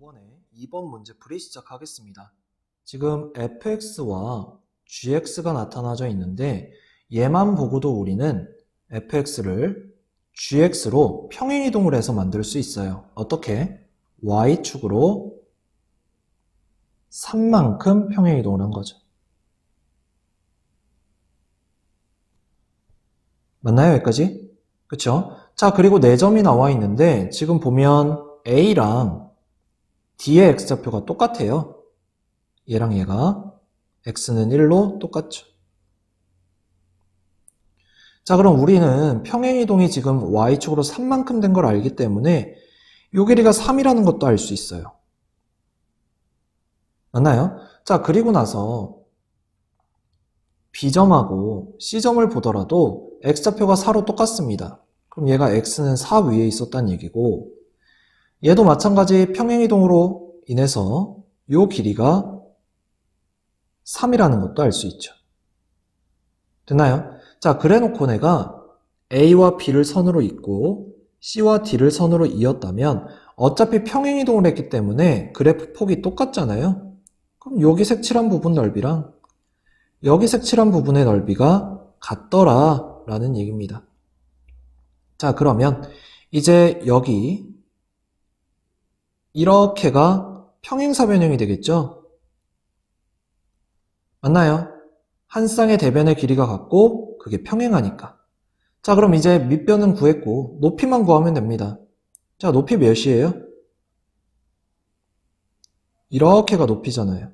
이번에 2번 문제 풀이 시작하겠습니다. 지금 fx와 gx가 나타나져 있는데 얘만 보고도 우리는 fx를 gx로 평행이동을 해서 만들 수 있어요. 어떻게? y축으로 3만큼 평행이동을 한 거죠. 맞나요? 여기까지? 그쵸? 자, 그리고 4점이 나와 있는데 지금 보면 a랑 d의 x좌표가 똑같아요. 얘랑 얘가 x는 1로 똑같죠. 자, 그럼 우리는 평행이동이 지금 y축으로 3만큼 된 걸 알기 때문에 요 길이가 3이라는 것도 알 수 있어요. 맞나요? 자, 그리고 나서 B점하고 C점을 보더라도 x좌표가 4로 똑같습니다. 그럼 얘가 x는 4 위에 있었다는 얘기고 얘도 마찬가지 평행이동으로 인해서 요 길이가 3이라는 것도 알 수 있죠. 됐나요? 자, 그래 놓고 내가 A와 B를 선으로 잇고 C와 D를 선으로 이었다면 어차피 평행이동을 했기 때문에 그래프 폭이 똑같잖아요. 그럼 여기 색칠한 부분 넓이랑 여기 색칠한 부분의 넓이가 같더라 라는 얘기입니다. 자, 그러면 이제 여기 이렇게가 평행사 변형이 되겠죠? 맞나요? 한 쌍의 대변의 길이가 같고 그게 평행하니까. 자, 그럼 이제 밑변은 구했고 높이만 구하면 됩니다. 자, 높이 몇이에요? 이렇게가 높이잖아요.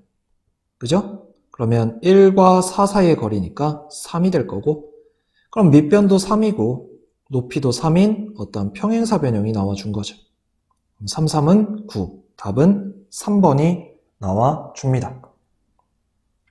그죠? 그러면 1과 4 사이의 거리니까 3이 될 거고 그럼 밑변도 3이고 높이도 3인 어떤 평행사 변형이 나와준 거죠. 3, 3은 9. 답은 3번이 나와 줍니다.